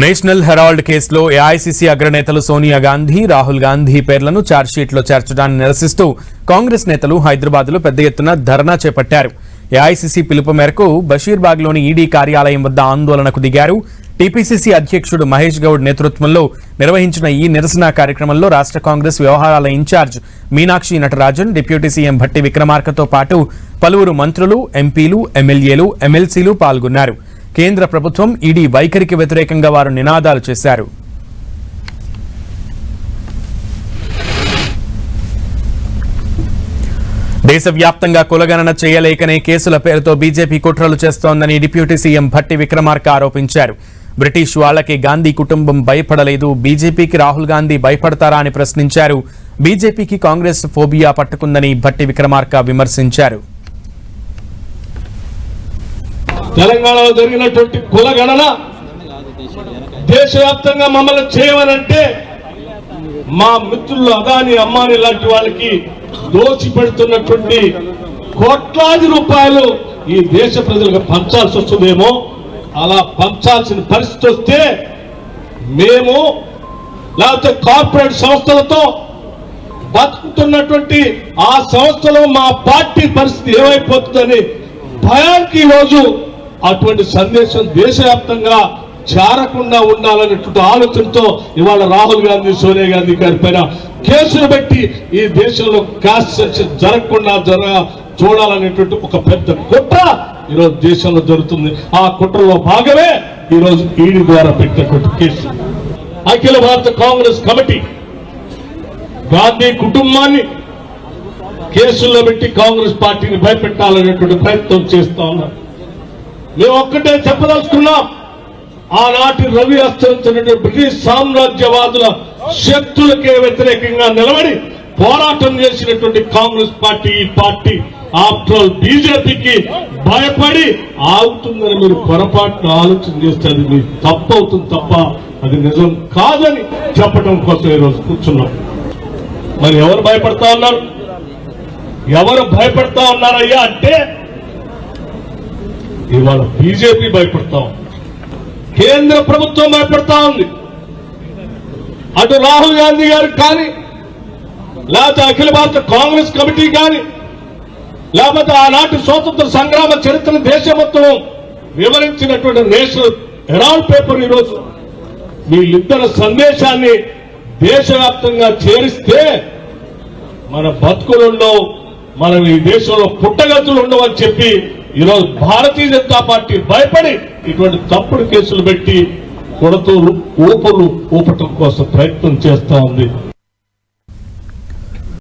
National Herald కేసులో AICC అగ్రనేతలు సోనియా గాంధీ రాహుల్ గాంధీ పేర్లను ఛార్జ్షీట్లో చేర్చడాన్ని నిరసిస్తూ కాంగ్రెస్ నేతలు హైదరాబాద్లో పెద్ద ఎత్తున ధర్నా చేపట్టారు. ఏఐసీసీ పిలుపు మేరకు బషీర్బాగ్లోని ఈడీ కార్యాలయం వద్ద ఆందోళనకు దిగారు. టీపీసీసీ అధ్యక్షుడు మహేష్ గౌడ్ నేతృత్వంలో నిర్వహించిన ఈ నిరసన కార్యక్రమంలో రాష్ట్ర కాంగ్రెస్ వ్యవహారాల in-charge Meenakshi Natarajan deputy CM Bhatti విక్రమార్కతో పాటు పలువురు మంత్రులు ఎంపీలు ఎమ్మెల్యేలు ఎమ్మెల్సీలు పాల్గొన్నారు. కేంద్ర ప్రభుత్వం ఈడీ వైఖరికి వ్యతిరేకంగా వారు నినాదాలు చేశారు. దేశవ్యాప్తంగా కులగణన చేయలేకనే కేసుల పేరుతో బీజేపీ కుట్రలు చేస్తోందని డిప్యూటీ సీఎం భట్టి విక్రమార్క ఆరోపించారు. బ్రిటిష్ వాళ్ళకి గాంధీ కుటుంబం భయపడలేదు. బీజేపీకి రాహుల్ గాంధీ భయపడతారా అని ప్రశ్నించారు. బీజేపీకి కాంగ్రెస్ ఫోబియా పట్టుకుందని భట్టి విక్రమార్క విమర్శించారు. తెలంగాణలో జరిగినటువంటి కుల గణన దేశవ్యాప్తంగా మమ్మల్ని చేయమనంటే మా మిత్రులు అదాని అమ్మాని లాంటి వాళ్ళకి దోచి పెడుతున్నటువంటి కోట్లాది రూపాయలు ఈ దేశ ప్రజలకు పంచాల్సి వస్తుందేమో. అలా పంచాల్సిన పరిస్థితి వస్తే మేము లేకపోతే కార్పొరేట్ సంస్థలతో బతుకుతున్నటువంటి ఆ సంస్థలో మా పార్టీ పరిస్థితి ఏమైపోతుందని భయానికి ఈరోజు అటువంటి సందేశం దేశవ్యాప్తంగా చేరకుండా ఉండాలనేటువంటి ఆలోచనతో ఇవాళ రాహుల్ గాంధీ సోనియా గాంధీ గారి పైన కేసులు పెట్టి ఈ దేశంలో కాస్ట్ జరగకుండా జరగ చూడాలనేటువంటి ఒక పెద్ద కుట్ర ఈరోజు దేశంలో జరుగుతుంది. ఆ కుట్రలో భాగమే ఈరోజు ఈడీ ద్వారా పెట్టినటువంటి కేసు. అఖిల భారత కాంగ్రెస్ కమిటీ గాంధీ కుటుంబాన్ని కేసుల్లో పెట్టి కాంగ్రెస్ పార్టీని భయపెట్టాలనేటువంటి ప్రయత్నం చేస్తా ఉన్నారు. మేము ఒక్కటే చెప్పదలుచుకున్నాం ఆనాటి రవి అస్తరించినటువంటి బ్రిటిష్ సామ్రాజ్యవాదుల శక్తులకే వ్యతిరేకంగా నిలబడి పోరాటం చేసినటువంటి కాంగ్రెస్ పార్టీ ఈ పార్టీ ఆఫ్టర్ ఆల్ బీజేపీకి భయపడి ఆగుతుందని మీరు పొరపాటున ఆలోచన చేస్తే అది మీకు తప్పవుతుంది తప్ప అది నిజం కాదని చెప్పడం కోసం ఈరోజు కూర్చున్నాం. మరి ఎవరు భయపడతా ఉన్నారు? ఎవరు భయపడతా ఉన్నారయ్యా అంటే ఇవాళ బీజేపీ భయపడతా. ఉంది కేంద్ర ప్రభుత్వం భయపడతా ఉంది. అటు రాహుల్ గాంధీ గారు కానీ లేకపోతే అఖిల భారత కాంగ్రెస్ కమిటీ కానీ లేకపోతే ఆనాటి స్వాతంత్ర సంగ్రామ చరిత్ర దేశం మొత్తం వివరించినటువంటి నేషనల్ హెరాల్డ్ పేపర్ ఈరోజు. వీళ్ళిద్దరు సందేశాన్ని దేశవ్యాప్తంగా చేరిస్తే మన బతుకులు ఉండవు మనం ఈ దేశంలో పుట్టగతులు ఉండవు అని చెప్పి ఈరోజు భారతీయ జనతా పార్టీ భయపడి ఇటువంటి తప్పుడు కేసులు పెట్టి కొడుతూ ఊపులు ఊపటం కోసం ప్రయత్నం చేస్తా ఉంది.